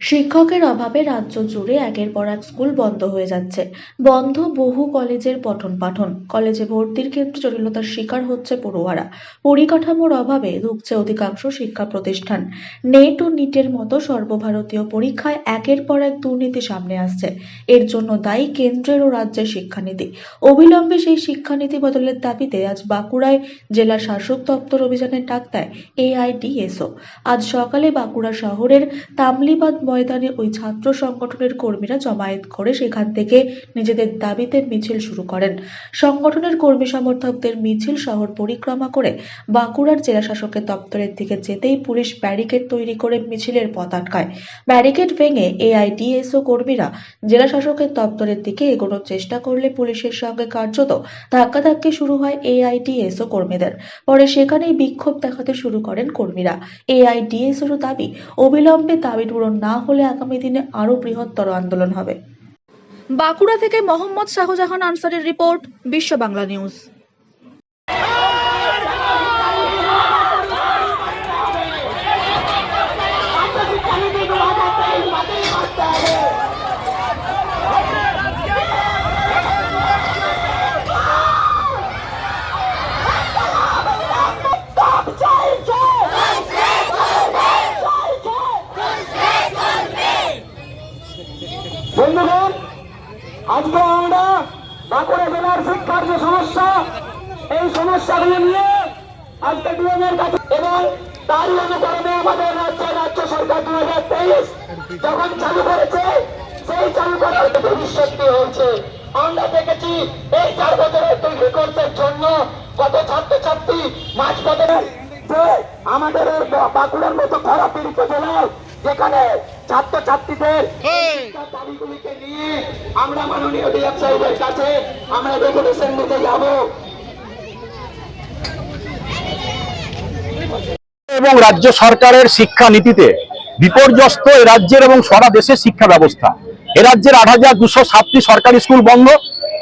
শিক্ষকের অভাবে রাজ্য জুড়ে একের পর এক স্কুল বন্ধ হয়ে যাচ্ছে। বন্ধ বহু কলেজের পঠন পাঠন। কলেজে ভর্তির ক্ষেত্রে জটিলতার শিকার হচ্ছে পড়ুয়ারা। পরিকাঠামোর অভাবে ধুঁকছে অধিকাংশ শিক্ষা প্রতিষ্ঠান। নেট ও নিটের মতো সর্বভারতীয় পরীক্ষায় একের পর এক দুর্নীতি সামনে আসছে। এর জন্য দায়ী কেন্দ্রের ও রাজ্যের শিক্ষানীতি। অবিলম্বে সেই শিক্ষানীতি বদলের দাবিতে আজ বাঁকুড়ায় জেলা শাসক দপ্তর অভিযানের ডাক দেয় এআইডিএসও। আজ সকালে বাঁকুড়া শহরের তামলিবাদ ময়দানে ওই ছাত্র সংগঠনের কর্মীরা জমায়েত করে সেখান থেকে নিজেদের দাবিতে মিছিল শুরু করেন। সংগঠনের কর্মী সমর্থকদের মিছিল শহর পরিক্রমা করে বাঁকুড়ার জেলা শাসকের দপ্তরের দিকে যেতেই পুলিশ ব্যারিকেড তৈরি করে মিছিলের পথ আটকায়। ব্যারিকেড ভেঙে এআইডিএসও কর্মীরা জেলা শাসকের দপ্তরের দিকে এগোনোর চেষ্টা করলে পুলিশের সঙ্গে কার্যত ধাক্কাধাক্কি শুরু হয় এআইডিএসও কর্মীদের। পরে সেখানেই বিক্ষোভ দেখাতে শুরু করেন কর্মীরা। এআইডিএসওর দাবি, অবিলম্বে দাবি পূরণ না হলে আগামী দিনে আরও বৃহত্তর আন্দোলন হবে। বাঁকুড়া থেকে মোহাম্মদ শাহজাহান আনসারের রিপোর্ট, বিশ্ব বাংলা নিউজ। বন্ধুগণ, আজকে আমরা বাঁকুড়া জেলার শিক্ষার যে সমস্যা, এই সমস্যাগুলো নিয়ে আজকে ডিএমের কাছে এবং তারই অনুকরণে আমাদের রাজ্যের রাজ্য সরকার দু হাজার তেইশ যখন চালু করেছে, সেই চালু করার ভবিষ্যৎ হয়েছে, আমরা দেখেছি এই চার বছরের তৈরি কোর্সের জন্য কত ছাত্রছাত্রী মাঝ পথে যে আমাদের বাঁকুড়ার মতো খরা পীড়িত জেলায় যেখানে ছাত্রছাত্রীদের শিক্ষার দাবিগুলিকে নিয়ে আমরা মাননীয় ডিএম সাহেবের কাছে আমরা ডেপুটেশন নিতে যাব। এবং রাজ্য সরকারের শিক্ষা নীতিতে বিপর্যস্ত এ রাজ্যের এবং সারা দেশের শিক্ষা ব্যবস্থা। এ রাজ্যের আট হাজার দুশো সাতটি সরকারি স্কুল বন্ধ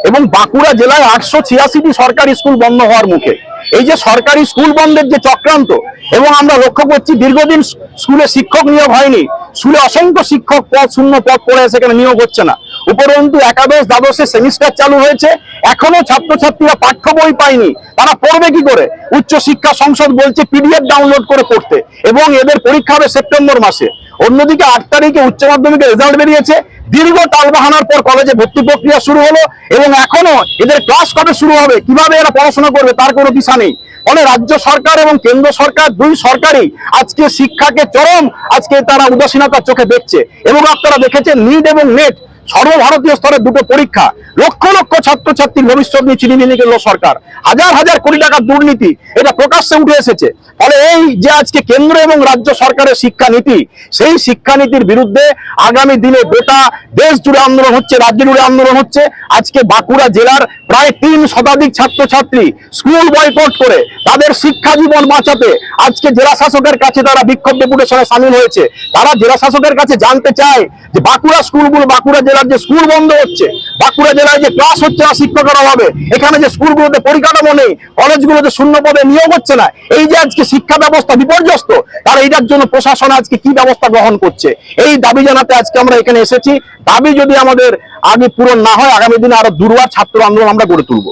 এবং বাঁকুড়া জেলায় আটশো ছিয়াশিটি সরকারি স্কুল বন্ধ হওয়ার মুখে। এই যে সরকারি স্কুল বন্ধের যে চক্রান্ত, এবং আমরা লক্ষ্য করছি দীর্ঘদিন স্কুলে শিক্ষক নিয়োগ হয়নি, স্কুলে অসংখ্য শিক্ষক পদ, শূন্য পদ পড়ে সেখানে নিয়োগ হচ্ছে না। উপরন্তু একাদশ দ্বাদশে সেমিস্টার চালু হয়েছে, এখনও ছাত্রছাত্রীরা পাঠ্য বই পায়নি। তারা পড়বে কি করে? উচ্চ শিক্ষা সংসদ বলছে পিডিএফ ডাউনলোড করে পড়তে, এবং এদের পরীক্ষা হবে সেপ্টেম্বর মাসে। অন্যদিকে আট তারিখে উচ্চ মাধ্যমিকের রেজাল্ট বেরিয়েছে দীর্ঘ টালবাহানার পর কলেজে ভর্তি প্রক্রিয়া শুরু হলো এবং এখনও এদের ক্লাস কবে শুরু হবে, কীভাবে এরা পড়াশোনা করবে তার কোনো দিশা নেই। ফলে রাজ্য সরকার এবং কেন্দ্র সরকার দুই সরকারই আজকে শিক্ষাকে চরম, আজকে তারা উদাসীনতার চোখে দেখছে। এবং আপনারা দেখেছেন নিট এবং নেট সর্বভারতীয় স্তরে দুটো পরীক্ষা। লক্ষ লক্ষ ছাত্রছাত্রীর ভবিষ্যৎ নিয়ে চিনিমিনি গেল সরকার। হাজার হাজার কোটি টাকার দুর্নীতি এটা প্রকাশ্যে উঠে এসেছে। ফলে এই যে আজকে কেন্দ্র এবং রাজ্য সরকারের শিক্ষানীতি, সেই শিক্ষানীতির বিরুদ্ধে আগামী দিনে গোটা দেশ জুড়ে আন্দোলন হচ্ছে, রাজ্য জুড়ে আন্দোলন হচ্ছে। আজকে বাঁকুড়া জেলার প্রায় তিন শতাধিক ছাত্রছাত্রী স্কুল বয়কট করে তাদের শিক্ষা জীবন বাঁচাতে আজকে জেলা শাসকের কাছে তারা বিক্ষোভ ডেপুটেশনে সামিল হয়েছে। তারা জেলা শাসকের কাছে জানতে চায় যে বাঁকুড়া স্কুলগুলো বাঁকুড়া জেলার যে স্কুল বন্ধ হচ্ছে বাঁকুড়া জেলায় যে ক্লাস হচ্ছে না শিক্ষকের অভাবে এখানে যে স্কুলগুলোতে পরিকাঠামো নেই কলেজগুলোতে শূন্য পদে নিয়োগ হচ্ছে না এই যে আজকে শিক্ষা ব্যবস্থা বিপর্যস্ত তারা এইটার জন্য প্রশাসন আজকে কি ব্যবস্থা গ্রহণ করছে? এই দাবি জানাতে আজকে আমরা এখানে এসেছি দাবি যদি আমাদের আগে পূরণ না হয় আগামী দিনে আরও দুর্বার ছাত্র আন্দোলন আমরা গড়ে তুলবো।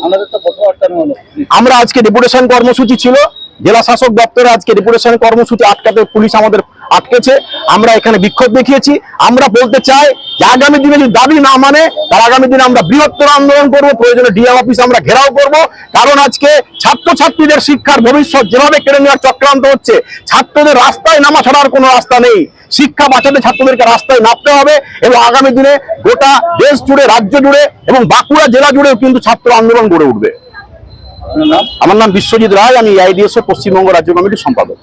আমরা আজকে ডেপুটেশন কর্মসূচি ছিল জেলা শাসক দপ্তরে আজকে ডেপুটেশন কর্মসূচি আটকাতে পুলিশ আমাদের আটকেছে আমরা এখানে বিক্ষোভ দেখিয়েছি। আমরা বলতে চাই যে আগামী দিনে যদি দাবি না মানে তার আগামী দিনে আমরা বৃহত্তর আন্দোলন করব প্রয়োজনে ডিএম অফিস আমরা ঘেরাও করব। কারণ আজকে ছাত্রছাত্রীদের শিক্ষার ভবিষ্যৎ যেভাবে কেড়ে নেওয়ার চক্রান্ত হচ্ছে ছাত্রদের রাস্তায় নামা ছাড়ার কোনো রাস্তা নেই। শিক্ষা বাঁচাতে ছাত্রদেরকে রাস্তায় নামতে হবে এবং আগামী দিনে গোটা দেশ জুড়ে রাজ্য জুড়ে এবং বাঁকুড়া জেলা জুড়েও কিন্তু ছাত্র আন্দোলন গড়ে উঠবে। আমার নাম বিশ্বজিৎ রায় আমি আইডিএসও পশ্চিমবঙ্গ রাজ্য কমিটির সম্পাদক।